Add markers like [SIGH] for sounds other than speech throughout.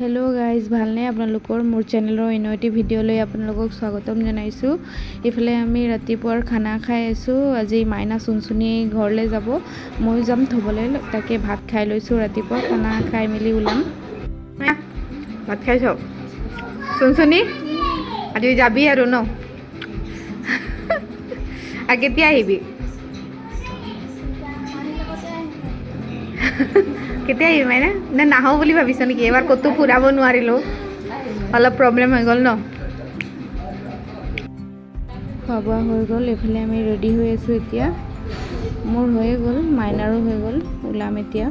Hello guys ভালনে? আপোনালোকৰ মোৰ চেনেলৰ অন্য এটি ভিডিঅ'লৈ আপোনালোকক স্বাগতম জনাইছোঁ। এইফালে আমি ৰাতিপুৱাৰ খানা খাই আছোঁ। আজি মাইনা চুনচুনি ঘৰলৈ যাব। ময়ো যাম থ'বলৈ। তাকে ভাত খাই লৈছোঁ। ৰাতিপুৱা খানা খাই মেলি ওলাম। ভাত খাইছ? চুনচুনি আজি যাবি আৰু ন? [LAUGHS] কেতিয়া আহিবি। [LAUGHS] কেতিয়া আহিবি মাইনা নে নাহোঁ বুলি ভাবিছ নেকি? এবাৰ ক'তো ফুৰাব নোৱাৰিলোঁ। অলপ প্ৰব্লেম হৈ গ'ল ন? খোৱা বোৱা হৈ গ'ল, এইফালে আমি ৰেডি হৈ আছোঁ এতিয়া। মোৰ হৈয়ে গ'ল মাইনাৰো হৈ গ'ল, ওলাম এতিয়া।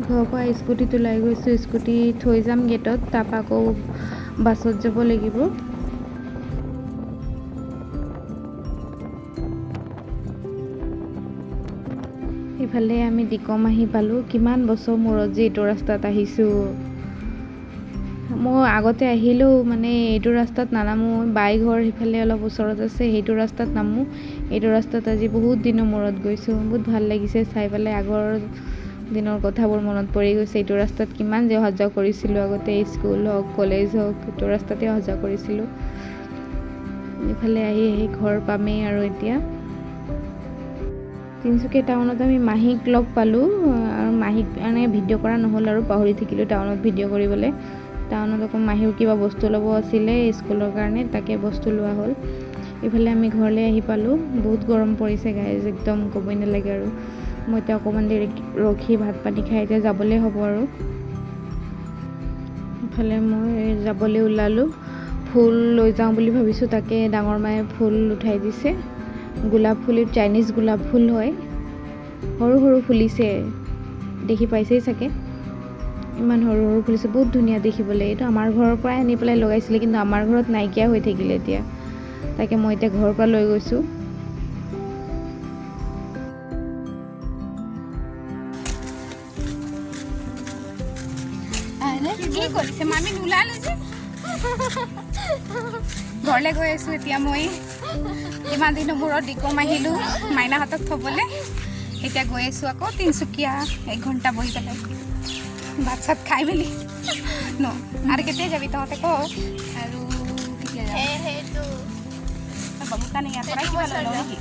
ঘৰৰ পৰা স্কুটিত ওলাই গৈছোঁ, স্কুটি থৈ যাম গেটত তাৰপৰা আকৌ বাছত যাব লাগিব। ইফালে আমি দিকম আহি পালোঁ। কিমান বছৰ মূৰত যে এইটো ৰাস্তাত আহিছোঁ। মই আগতে আহিলেও মানে এইটো ৰাস্তাত নানামো বাই ঘৰ সিফালে অলপ ওচৰত আছে সেইটো ৰাস্তাত নামো। এইটো ৰাস্তাত আজি বহুত দিনৰ মূৰত গৈছোঁ। বহুত ভাল লাগিছে চাই পেলাই। আগৰ দিনৰ কথাবোৰ মনত পৰি গৈছে। এইটো ৰাস্তাত কিমান যে অহা যোৱা কৰিছিলোঁ আগতে স্কুল হওক কলেজ হওক এইটো ৰাস্তাতে অহা যোৱা কৰিছিলোঁ। ইফালে আহি আহি ঘৰ পামেই আৰু এতিয়া। তিনিচুকীয়া টাউনত আমি মাহীক লগ পালোঁ আৰু মাহীক মানে ভিডিঅ' কৰা নহ'ল আৰু পাহৰি থাকিলোঁ টাউনত ভিডিঅ' কৰিবলৈ। টাউনত আকৌ মাহীৰ কিবা বস্তু ল'ব আছিলে স্কুলৰ কাৰণে তাকে বস্তু লোৱা হ'ল। ইফালে আমি ঘৰলৈ আহি পালোঁ। বহুত গৰম পৰিছে গাইজ একদম ক'বই নালাগে আৰু। মই এতিয়া অকণমান দেৰি ৰখি ভাত পানী খাই এতিয়া যাবলৈ হ'ব আৰু। ইফালে মই যাবলৈ ওলালোঁ। ফুল লৈ যাওঁ বুলি ভাবিছোঁ তাকে ডাঙৰ মায়ে ফুল উঠাই দিছে। গোলাপ ফুল চাইনিজ গোলাপ ফুল হয়। সৰু সৰু ফুলিছে, দেখি পাইছেই চাগে। ইমান সৰু সৰু ফুলিছে, বহুত ধুনীয়া দেখিবলৈ। এইটো আমাৰ ঘৰৰ পৰাই আনি পেলাই লগাইছিলে, কিন্তু আমাৰ ঘৰত নাইকিয়া হৈ থাকিলে এতিয়া। তাকে মই এতিয়া ঘৰৰ পৰা লৈ গৈছোঁ। কি কৰিছে? মামী ঘৰলৈ গৈ আছোঁ এতিয়া মই। ইমান দিনৰ মূৰত ডিকম আহিলোঁ মাইনাহঁতক থ'বলৈ। এতিয়া গৈ আছোঁ আকৌ তিনিচুকীয়া এক ঘণ্টা বহি পেলাই। ভাত চাত খাই মেলি। ন আৰু কেতিয়া যাবি তহঁতে ক? আৰু কেতিয়া যাবি বাবু কাৰণে ইয়াৰ পৰাই কিবা লৈ লওঁ নেকি